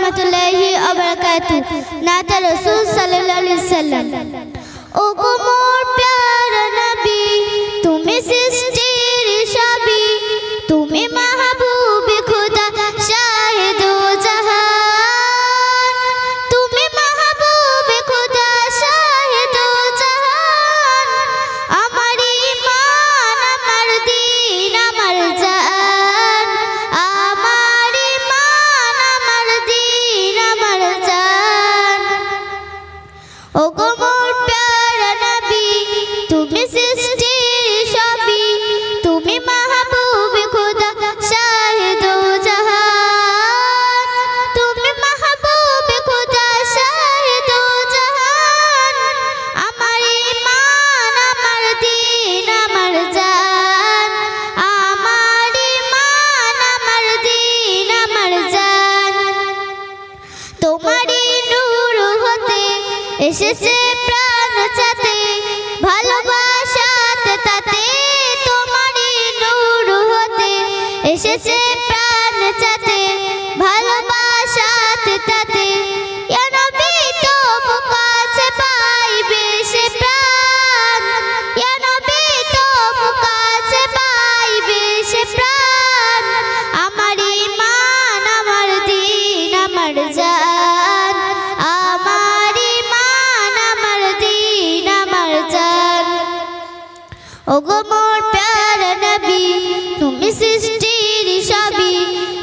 রহমতুল্লাহি আবরাকাতু নাতা রাসূল সাল্লাল্লাহু আলাইহি সাল্লাম ও ও এসেছে প্রাণ চাতে ভালোবাসাতে তাতে তোমারই নূর হতে। এসেছে প্রাণ চাতে ভালোবাসাতে তাতে ওগো মোর প্যারা নবী, তুমি সৃষ্টির সবই,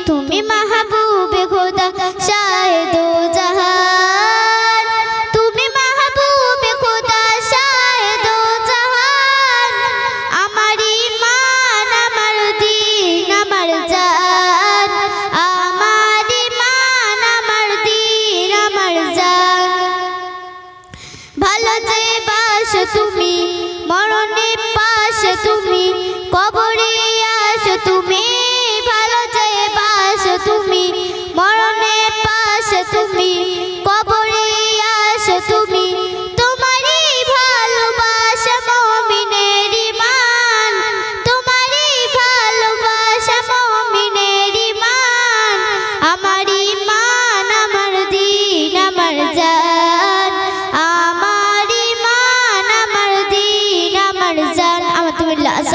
তুমি মাহবুবে খোদা শাহেদ জাহান। তুমি মাহবুবে খোদা শাহেদ জাহান। আমার ইমান আমার দিন, আমার জান। আমার ইমান আমার দিন, আমার জান। ভালো যে বাস তুমি, মরণে পাশ তুমি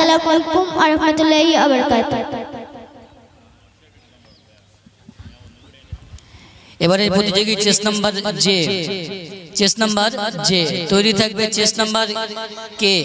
আমাতুল্লাহ আসসালামু আলাইকুম ওয়া রাহমাতুল্লাহি ওয়া বারাকাতুহু এবারে প্রতিযোগী chest number J chest number J তৈরি থাকবে চেস নাম্বার কে